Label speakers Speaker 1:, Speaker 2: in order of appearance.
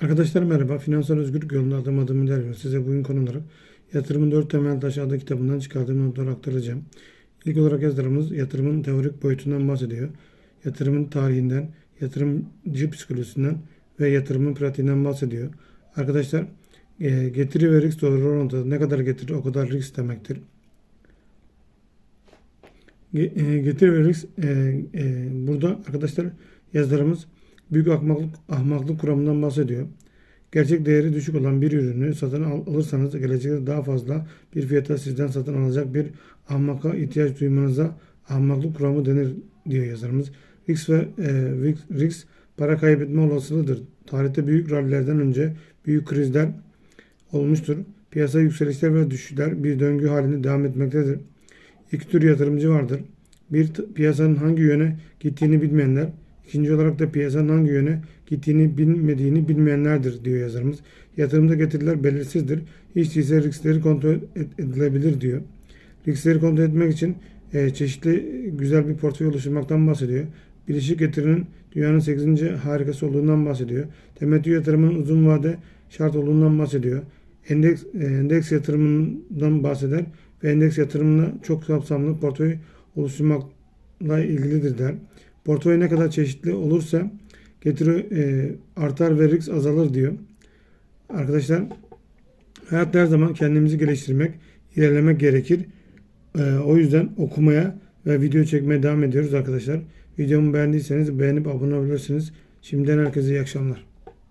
Speaker 1: Arkadaşlar merhaba. Finansal özgürlük yolunda adım adım ilerliyor. Size bugün konu olarak yatırımın dört temel taşı adlı kitabından çıkardığım notları aktaracağım. İlk olarak yazarımız yatırımın teorik boyutundan bahsediyor. Yatırımın tarihinden, yatırımcı psikolojisinden ve yatırımın pratiğinden bahsediyor. Arkadaşlar e, getiri ve risk doğru orantıda ne kadar getiri o kadar risk demektir. E, Getiri ve risk e, burada arkadaşlar yazarımız büyük ahmaklık, ahmaklık kuramından bahsediyor. Gerçek değeri düşük olan bir ürünü satın al- alırsanız gelecekte daha fazla bir fiyata sizden satın alacak bir ahmaka ihtiyaç duymanıza ahmaklık kuramı denir diyor yazarımız. Risk ve e, risk, para kaybetme olasılığıdır. Tarihte büyük rallilerden önce büyük krizler olmuştur. Piyasa yükselişler ve düşüşler bir döngü halinde devam etmektedir. İki tür yatırımcı vardır. Bir piyasanın hangi yöne gittiğini bilmeyenler, ikinci olarak da piyasanın hangi yöne gittiğini bilmediğini bilmeyenlerdir diyor yazarımız. Yatırımda getiriler belirsizdir. Hiç değilse riskleri kontrol edilebilir diyor. Riskleri kontrol etmek için e, çeşitli güzel bir portföy oluşturmaktan bahsediyor. Birleşik getirinin dünyanın 8. harikası olduğundan bahsediyor. Temettü yatırımının uzun vade şart olduğundan bahsediyor. Endeks, e, endeks yatırımından bahseder ve endeks yatırımına çok kapsamlı portföy oluşturmakla ilgilidir der. Portföy ne kadar çeşitli olursa getiri e, artar ve risk azalır diyor. Arkadaşlar hayatta her zaman kendimizi geliştirmek, ilerlemek gerekir. E, o yüzden okumaya ve video çekmeye devam ediyoruz arkadaşlar. Videomu beğendiyseniz beğenip abone olabilirsiniz. Şimdiden herkese iyi akşamlar.